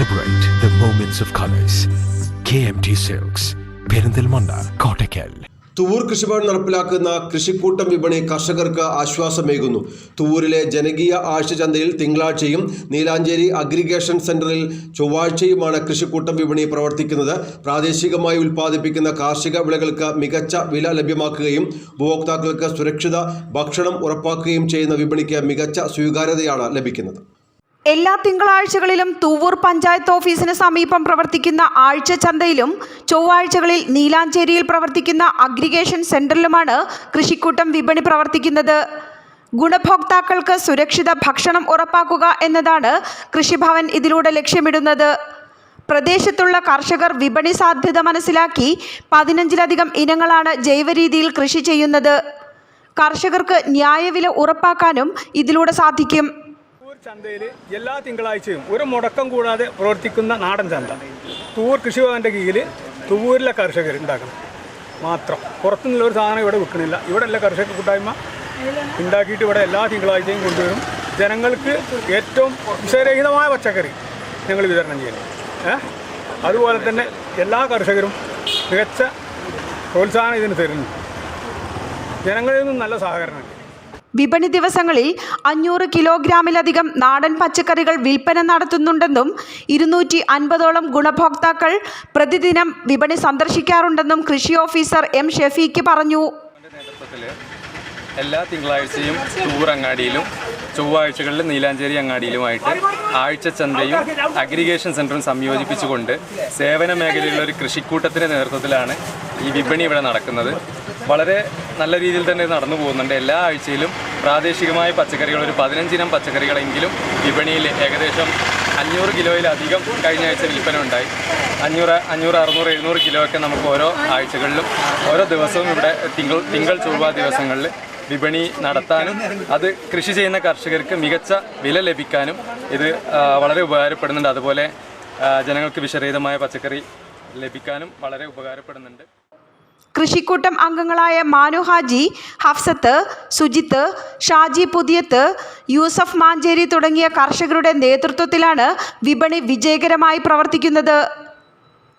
Celebrate the moments of colors. KMT silks Perinthalmanna Kottakkal Thuvvur കൃഷിഭവൻ നടപ്പിലാക്കുന്ന കൃഷിക്കൂട്ടം വിപണി കർഷകർക്ക് ആശ്വാസമേകുന്നു. തുവൂരിലെ ജനകീയ ആഴ്ച തിങ്കളാഴ്ചയും നീലാഞ്ചേരി അഗ്രിഗേഷൻ സെന്ററിൽ ചൊവ്വാഴ്ചയുമാണ് കൃഷിക്കൂട്ടം വിപണി പ്രവർത്തിക്കുന്നത്. പ്രാദേശികമായി ഉൽപ്പാദിപ്പിക്കുന്ന കാർഷിക വിളകൾക്ക് മികച്ച വില ലഭ്യമാക്കുകയും ഉപഭോക്താക്കൾക്ക് സുരക്ഷിത ഭക്ഷണം ഉറപ്പാക്കുകയും ചെയ്യുന്ന വിപണിക്ക് മികച്ച സ്വീകാര്യതയാണ് ലഭിക്കുന്നത്. എല്ലാ തിങ്കളാഴ്ചകളിലും തൂവൂർ പഞ്ചായത്ത് ഓഫീസിന് സമീപം പ്രവർത്തിക്കുന്ന ആഴ്ച ചന്തയിലും ചൊവ്വാഴ്ചകളിൽ നീലാഞ്ചേരിയിൽ പ്രവർത്തിക്കുന്ന അഗ്രിഗേഷൻ സെന്ററിലുമാണ് കൃഷിക്കൂട്ടം വിപണി പ്രവർത്തിക്കുന്നത്. ഗുണഭോക്താക്കൾക്ക് സുരക്ഷിത ഭക്ഷണം ഉറപ്പാക്കുക എന്നതാണ് കൃഷിഭവൻ ഇതിലൂടെ ലക്ഷ്യമിടുന്നത്. പ്രദേശത്തുള്ള കർഷകർ വിപണി സാധ്യത മനസ്സിലാക്കി പതിനഞ്ചിലധികം ഇനങ്ങളാണ് ജൈവരീതിയിൽ കൃഷി ചെയ്യുന്നത്. കർഷകർക്ക് ന്യായവില ഉറപ്പാക്കാനും ഇതിലൂടെ സാധിക്കും. ചന്തയിൽ എല്ലാ തിങ്കളാഴ്ചയും ഒരു മുടക്കം കൂടാതെ പ്രവർത്തിക്കുന്ന നാടൻ ചന്ത. തൂർ കൃഷിഭവന്റെ കീഴിൽ തൂരിലെ കർഷകർ ഉണ്ടാക്കണം. മാത്രം. പുറത്തുനിന്നുള്ള ഒരു സാധനം ഇവിടെ വിൽക്കണില്ല. ഇവിടെ എല്ലാ കർഷക കൂട്ടായ്മ ഉണ്ടാക്കിയിട്ട് ഇവിടെ എല്ലാ തിങ്കളാഴ്ചയും കൊണ്ടുവരും. ജനങ്ങൾക്ക് ഏറ്റവും വിഷരഹിതമായ പച്ചക്കറി ഞങ്ങൾ വിതരണം ചെയ്യുന്നു അതുപോലെ തന്നെ എല്ലാ കർഷകരും മികച്ച പ്രോത്സാഹനം ഇതിന് തരുന്നു. ജനങ്ങളിൽ നിന്നും നല്ല സഹകരണമുണ്ട് വിപണി ദിവസങ്ങളിൽ അഞ്ഞൂറ് കിലോഗ്രാമിലധികം നാടൻ പച്ചക്കറികൾ വിൽപ്പന നടത്തുന്നുണ്ടെന്നും ഇരുന്നൂറ്റി അൻപതോളം ഗുണഭോക്താക്കൾ പ്രതിദിനം വിപണി സന്ദർശിക്കാറുണ്ടെന്നും കൃഷി ഓഫീസർ എം ഷെഫീക്ക് പറഞ്ഞു. എല്ലാ തിങ്കളാഴ്ചയും ടൂർ അങ്ങാടിയിലും ചൊവ്വാഴ്ചകളിൽ നീലാഞ്ചേരി അങ്ങാടിയിലുമായിട്ട് ആഴ്ച ചന്തയും അഗ്രിഗേഷൻ സെന്ററും സംയോജിപ്പിച്ചുകൊണ്ട് സേവന മേഖലയിലുള്ള ഒരു കൃഷിക്കൂട്ടത്തിന്റെ നേതൃത്വത്തിലാണ് ഈ വിപണി ഇവിടെ നടക്കുന്നത്. വളരെ നല്ല രീതിയിൽ തന്നെ നടന്നു പോകുന്നുണ്ട്. എല്ലാ ആഴ്ചയിലും പ്രാദേശികമായ പച്ചക്കറികൾ ഒരു പതിനഞ്ചിനം പച്ചക്കറികളെങ്കിലും വിപണിയിൽ ഏകദേശം അഞ്ഞൂറ് കിലോയിലധികം കഴിഞ്ഞ ആഴ്ച വിൽപ്പന ഉണ്ടായി. അഞ്ഞൂറ് അഞ്ഞൂറ് അറുന്നൂറ് എഴുന്നൂറ് കിലോ ഒക്കെ നമുക്ക് ഓരോ ആഴ്ചകളിലും ഓരോ ദിവസവും ഇവിടെ തിങ്കൾ തിങ്കൾ ചൊവ്വ ദിവസങ്ങളിൽ വിപണി നടത്താനും അത് കൃഷി ചെയ്യുന്ന കർഷകർക്ക് മികച്ച വില ലഭിക്കാനും ഇത് വളരെ ഉപകാരപ്പെടുന്നുണ്ട്. അതുപോലെ ജനങ്ങൾക്ക് വിഷരഹിതമായ പച്ചക്കറി ലഭിക്കാനും വളരെ ഉപകാരപ്പെടുന്നുണ്ട്. കൃഷിക്കൂട്ടം അംഗങ്ങളായ മാനു ഹാജി ഹഫ്സത്ത് സുജിത്ത് ഷാജി പുതിയത്ത് യൂസഫ് മാഞ്ചേരി തുടങ്ങിയ കർഷകരുടെ നേതൃത്വത്തിലാണ് വിപണി വിജയകരമായി പ്രവർത്തിക്കുന്നത്.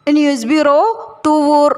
News bureau Thuvvur.